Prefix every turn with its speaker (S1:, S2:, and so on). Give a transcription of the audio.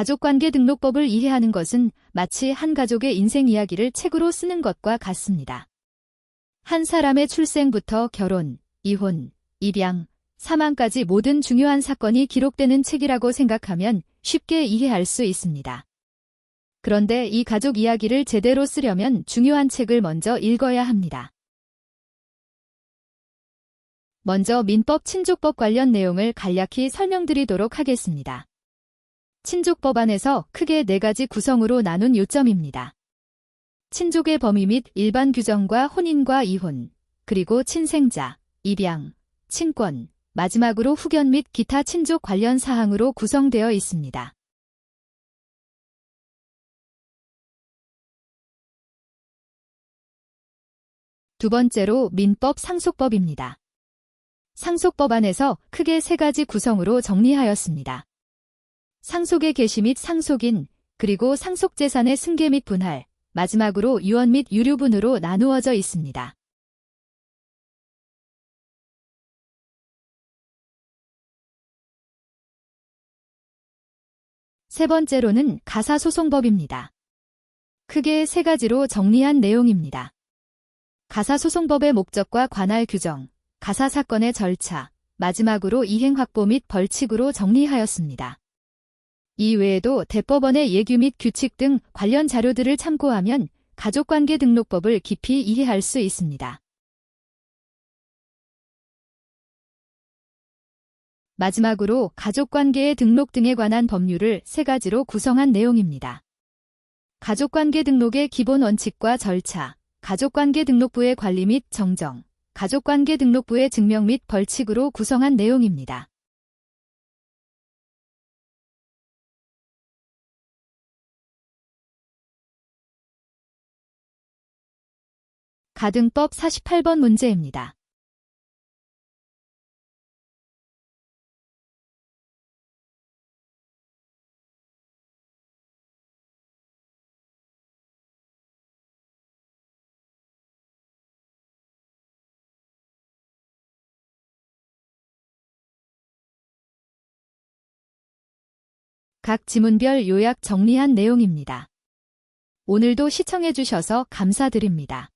S1: 가족관계 등록법을 이해하는 것은 마치 한 가족의 인생 이야기를 책으로 쓰는 것과 같습니다. 한 사람의 출생부터 결혼, 이혼, 입양, 사망까지 모든 중요한 사건이 기록되는 책이라고 생각하면 쉽게 이해할 수 있습니다. 그런데 이 가족 이야기를 제대로 쓰려면 중요한 책을 먼저 읽어야 합니다. 먼저 민법 친족법 관련 내용을 간략히 설명드리도록 하겠습니다. 친족 법안에서 크게 네 가지 구성으로 나눈 요점입니다. 친족의 범위 및 일반 규정과 혼인과 이혼, 그리고 친생자, 입양, 친권, 마지막으로 후견 및 기타 친족 관련 사항으로 구성되어 있습니다. 두 번째로 민법 상속법입니다. 상속법안에서 크게 세 가지 구성으로 정리하였습니다. 상속의 개시 및 상속인, 그리고 상속재산의 승계 및 분할, 마지막으로 유언 및 유류분으로 나누어져 있습니다. 세 번째로는 가사소송법입니다. 크게 세 가지로 정리한 내용입니다. 가사소송법의 목적과 관할 규정, 가사사건의 절차, 마지막으로 이행 확보 및 벌칙으로 정리하였습니다. 이 외에도 대법원의 예규 및 규칙 등 관련 자료들을 참고하면 가족관계 등록법을 깊이 이해할 수 있습니다. 마지막으로 가족관계의 등록 등에 관한 법률을 세 가지로 구성한 내용입니다. 가족관계 등록의 기본 원칙과 절차, 가족관계 등록부의 관리 및 정정, 가족관계 등록부의 증명 및 벌칙으로 구성한 내용입니다. 가등법 48번 문제입니다. 각 지문별 요약 정리한 내용입니다. 오늘도 시청해주셔서 감사드립니다.